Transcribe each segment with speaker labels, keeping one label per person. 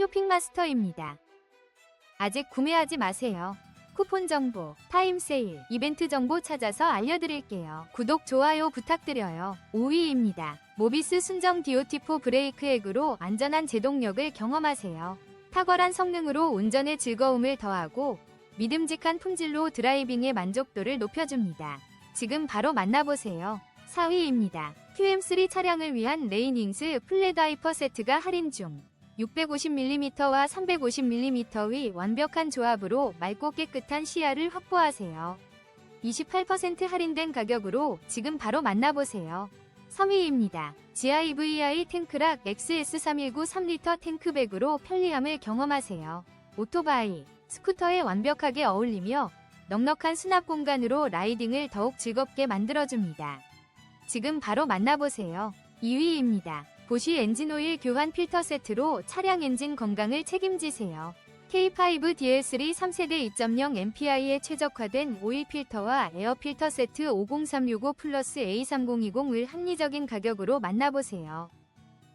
Speaker 1: 쇼핑마스터입니다. 아직 구매하지 마세요. 쿠폰 정보, 타임 세일, 이벤트 정보 찾아서 알려드릴게요. 구독, 좋아요 부탁드려요. 5위입니다. 모비스 순정 DOT4 브레이크 액으로 안전한 제동력을 경험하세요. 탁월한 성능으로 운전의 즐거움을 더하고 믿음직한 품질로 드라이빙의 만족도를 높여줍니다. 지금 바로 만나보세요. 4위입니다. QM3 차량을 위한 레이닝스 플랫 와이퍼 세트가 할인 중. 650mm와 350mm의 완벽한 조합으로 맑고 깨끗한 시야를 확보하세요. 28% 할인된 가격으로 지금 바로 만나보세요. 3위입니다. GIVI 탱크락 XS319 3리터 탱크백으로 편리함을 경험하세요. 오토바이, 스쿠터에 완벽하게 어울리며 넉넉한 수납 공간으로 라이딩을 더욱 즐겁게 만들어줍니다. 지금 바로 만나보세요. 2위입니다. 보쉬 엔진오일 교환 필터 세트로 차량 엔진 건강을 책임지세요. K5 DL3 3세대 2.0 MPI에 최적화된 오일 필터와 에어 필터 세트 50365 플러스 A3020을 합리적인 가격으로 만나보세요.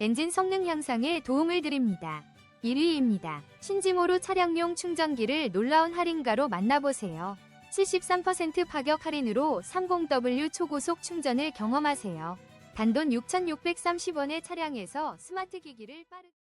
Speaker 1: 엔진 성능 향상에 도움을 드립니다. 1위입니다. 신지모로 차량용 충전기를 놀라운 할인가로 만나보세요. 73% 파격 할인으로 30W 초고속 충전을 경험하세요. 단돈 6,630원의 차량에서 스마트 기기를 빠르게